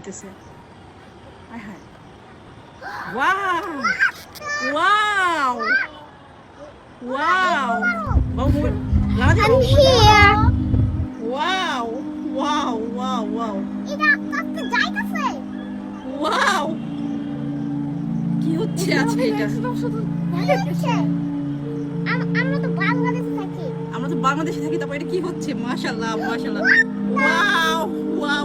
হইতেছে। আয় হায়। Wow wow wow কি হচ্ছে আজকে এটা? আমরা তো বাংলাদেশে থাকি। আমরা তো বাংলাদেশে থাকি তারপর এটা কি হচ্ছে? মাশাআল্লাহ মাশাআল্লাহ। ওয়াও ওয়াও ওয়াও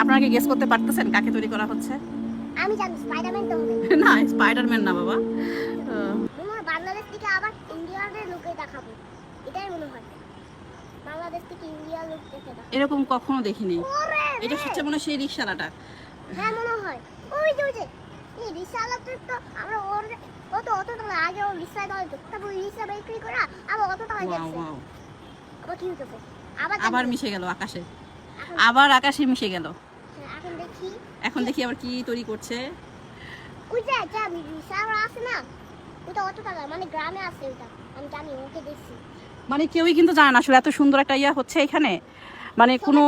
আপনারা কি গেস করতে পারতেছেন কাকে তৈরি করা হচ্ছে? আমি জানি স্পাইডারম্যান তো না স্পাইডারম্যান না বাবা। আহ, বাংলাদেশ থেকে আবার ইন্ডিয়ার লোকে দেখাবো। এটাই মনে হয়। বাংলাদেশ থেকে ইন্ডিয়ার লোক দেখে এরকম কখনো দেখিনি। এটা হচ্ছে মনে সেই রিক্সালাটা হ্যাঁ মনে হয়। ওই যে ওই যে এই রিক্সাওয়ালাটা তো আমরা ওর ও তো অত টাকা আগে ও দাঁড়াতো। তারপর রিক্সা বিক্রি করে আবার অত টাকা যাচ্ছে আবার কি আবার আবার মিশে গেল আকাশে। আবার আকাশে মিশে গেল। এখন দেখি আবার কি তৈরি করছে। রিক্সাওয়ালা আছে না ওটা অত টাকা মানে গ্রামে আছে ওটা আমি জানি ওকে দেখছি। মানে কেউই কিন্তু জানে না আসলে এত সুন্দর একটা ইয়া হচ্ছে এখানে। মানে কোনো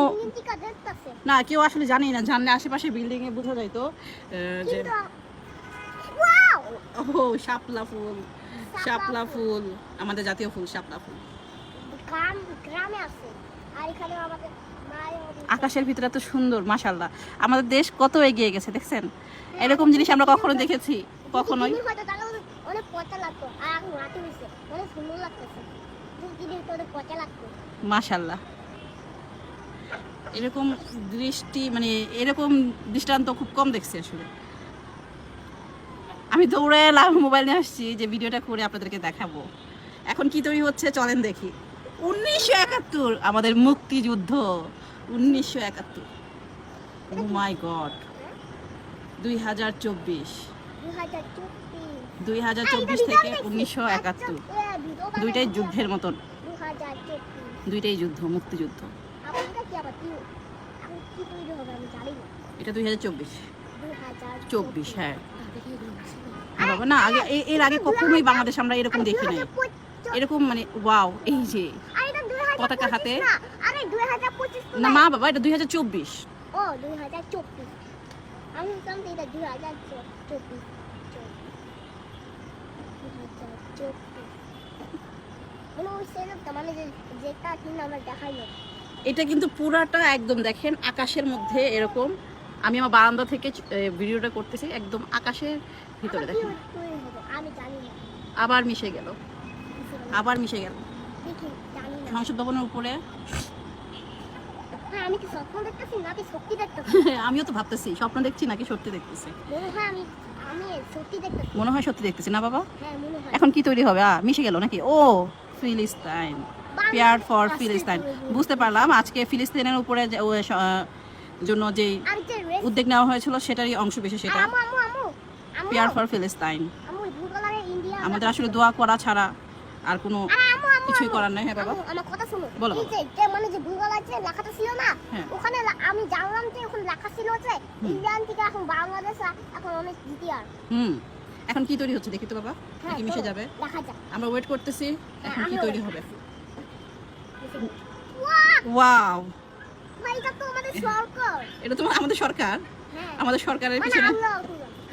না কেউ আসলে জানে না জানলে আশেপাশে বিল্ডিং এ বোঝা যায় তো যে ও শাপলা ফুল শাপলা ফুল। আমাদের জাতীয় ফুল শাপলা ফুল। গ্রাম গ্রামে আছে। আর এখানে আমাদের আকাশের ভিতরে এত সুন্দর মাশাল্লাহ আমাদের দেশ কত এগিয়ে গেছে দেখছেন? এরকম জিনিস আমরা কখনো দেখেছি কখনোই। মাশাল্লাহ এরকম দৃষ্টি মানে এরকম দৃষ্টান্ত খুব কম দেখছি আসলে। আমি দৌড়ে লাভ মোবাইল নিয়ে আসছি যে ভিডিওটা করে আপনাদেরকে দেখাবো। এখন কি তৈরি হচ্ছে চলেন দেখি। উনিশশো একাত্তর আমাদের মুক্তিযুদ্ধ। উনিশশো একাত্তর। মাই গড দুই হাজার চব্বিশ। দুই হাজার চব্বিশ থেকে উনিশশো একাত্তর। দুইটাই যুদ্ধের মতন। দুইটাই যুদ্ধ মুক্তিযুদ্ধ। এটা দুই হাজার চব্বিশ। চব্বিশ হ্যাঁ। বাবা না আগে এর আগে কখনোই বাংলাদেশ আমরা এরকম দেখি নাই। এরকম মানে ওয়াও এই যে। পতাকা হাতে। না মা বাবা এটা দুই হাজার চব্বিশ। ও দুই হাজার চব্বিশ। আমি যে এটা দুই হাজার চব্বিশ এটা কিন্তু পুরাটা একদম দেখেন আকাশের মধ্যে এরকম। আমি আমার বারান্দা থেকে ভিডিওটা করতেছি একদম আকাশের ভিতরে দেখেন। আবার মিশে গেল। আবার মিশে গেল। সংসদ ভবনের উপরে আমি কি স্বপ্ন দেখতেছি নাকি সত্যি দেখতেছি? আমিও তো ভাবতেছি স্বপ্ন দেখছি নাকি সত্যি দেখতেছি? মনে হয় আমি আমি সত্যি দেখতেছি। মনে হয় সত্যি দেখতেছি না বাবা? হ্যাঁ মনে হয়। এখন কি তৈরি হবে? আ মিশে গেল নাকি? ও ফিলিস্তাইন। পেয়ার ফর ফিলিস্তাইন বুঝতে পারলাম আজকে ফিলিস্তিনের উপরে জন্য যে উদ্যোগ নেওয়া হয়েছিল সেটারই অংশ বিশেষ সেটা। পেয়ার ফর ফিলিস্তাইন আমাদের আসলে দোয়া করা ছাড়া আর কোনো কিছুই করার নেই হ্যাঁ বাবা। আমার কথা শুনো। বলো, এই যে মানে যে কালার যে লেখাটা ছিল না হ্যাঁ। ওখানে আমি জানলাম যে ওখানে লেখা ছিল যে। ইন্ডিয়ান থেকে এখন বাংলাদেশ এখন অনেক দ্বিতীয়। হুম। এখন কি তৈরি হচ্ছে দেখি তো বাবা। হ্যাঁ কি মিশে যাবে? দেখা যাক। আমরা ওয়েট করতেছি এখন কি তৈরি হবে? ওয়াও এটা তো আমাদের সরকার। এটা তো আমাদের সরকার? হ্যাঁ। আমাদের সরকারের মানে পিছনে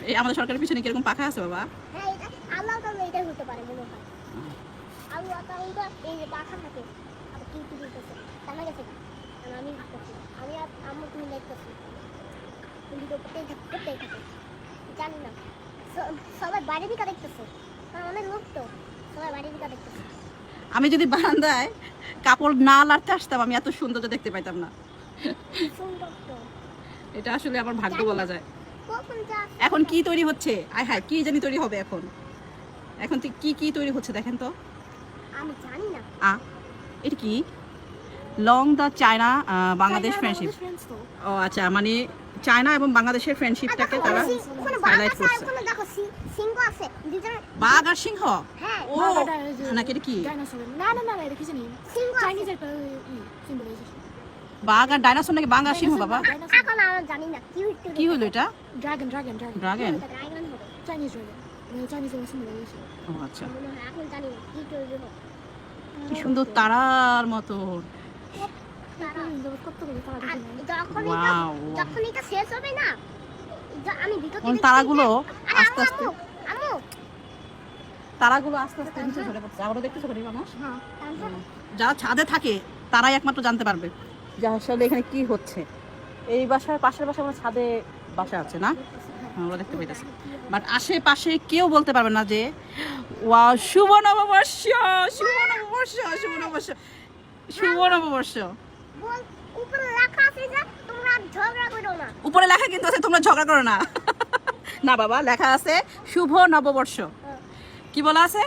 এই আমাদের সরকারের পিছনে কীরকম পাখা আছে বাবা? হ্যাঁ এটা আল্লাহ তাহলে এটাই হতে পারে মনে হয়। আল্লাহ তাহলে এই যে পাখা থাকে আর কি কি দিতেছে জানা গেছে আর আমি দেখতেছি আমি আর আম্মু তুমি দেখতেছি তুমি তো করতেই থাকে করতেই থাকে জানি না। সবাই বাইরে দিকে দেখতেছে। কারণ অনেক লোক তো সবাই বাইরে দিকে দেখতেছে। আমি যদি বারান্দায় কাপড় না লাড়তে আসতাম আমি এত সৌন্দর্য দেখতে পাইতাম না। এটা আসলে আমার ভাগ্য বলা যায়। এখন কি তৈরি হচ্ছে? আয় হায় কি জানি তৈরি হবে এখন? এখন কি কি তৈরি হচ্ছে দেখেন তো। আমি জানি না। আ এটা কি? Long the China Bangladesh friendship ও আচ্ছা মানে চায়না এবং বাংলাদেশের ফ্রেন্ডশিপটাকে তারা আর করছে। বাঘ আর সিংহ? হ্যাঁ ও নাকি এটা কি? না না না না এটা কিছু নেই চাইনিজ একটা বাঘ আর ডাইনোসর নাকি বাঘ আর সিংহ বাবা? জানি না কি হলো এটা? Dragon dragon dragon dragon Chinese আচ্ছা। মনে কি সুন্দর তারার মতো। তারা কতগুলো তারা আর দেখি যখন এটা Wow, wow. যখন এটা শেষ হবে না য- আমি ভিতর ওই থেকে তারাগুলো আস্তে আস্তে। তারাগুলো আস্তে আস্তে নিচে ঝরে পড়ছে। আবারও দেখতেছো করি মানুষ? হ্যাঁ যারা ছাদে থাকে তারাই একমাত্র জানতে পারবে যে আসলে এখানে কি হচ্ছে। এই বাসার পাশের বাসা আমার ছাদে বাসা আছে না? হ্যাঁ, আমরা দেখতে পাইতেছি। বাট আশেপাশে কেউ বলতে পারবে না যে ওয়া শুভ নববর্ষ শুভ নববর্ষ শুভ নববর্ষ শুভ নববর্ষ। উপরে লেখা কিন্তু আছে তোমরা ঝগড়া করো না। না বাবা লেখা আছে শুভ নববর্ষ। কি বলা আছে?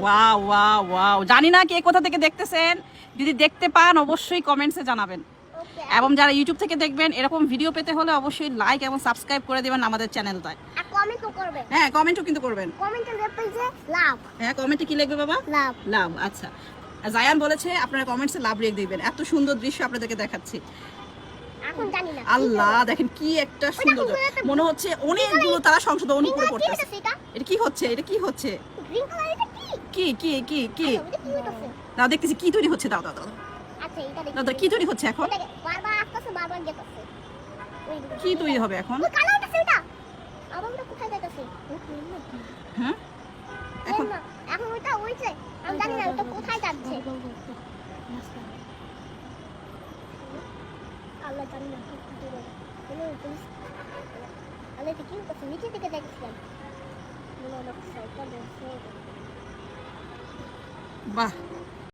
Wow wow wow. জানি না কে কোথা থেকে দেখতেছেন। যদি দেখতে পান অবশ্যই কমেন্টসে জানাবেন। এবং যারা ইউটিউব থেকে দেখবেন এরকম ভিডিও পেতে হলে অবশ্যই লাইক এবং সাবস্ক্রাইব করে দেবেন আমাদের চ্যানেলটায় হ্যাঁ কমেন্টও কিন্তু করবেন। হ্যাঁ কমেন্টে কি লিখবে বাবা? লাভ। আচ্ছা। জায়ান বলেছে আপনারা কমেন্টসে লাভ রেখে দিবেন। এত সুন্দর দৃশ্য আপনাদেরকে দেখাচ্ছি। আল্লাহ দেখেন কি একটা সুন্দর মনে হচ্ছে অনেকগুলো তারা সংশোধন করে কি পড়তেছে। এটা কি হচ্ছে? এটা কি হচ্ছে? কি? কি কি কি আচ্ছা, কি দাও দেখতেছি কি তৈরি হচ্ছে। দাও দাও দাও। দাও দাও, কি তৈরি হচ্ছে এখন? বারবার আসতেছে বারবার যেতেছে কি তৈরি হবে এখন? কালো হইতাছে এটা আবার কোথায় যাইতাছে? হ্যাঁ? এখন? এখন ওইটা ওইছে আমি জানি না ওটা কোথায় যাচ্ছে। আল্লাহ জানি না কি আল্লাহ করছে? নিচে থেকে দেখছিলাম। বাহ।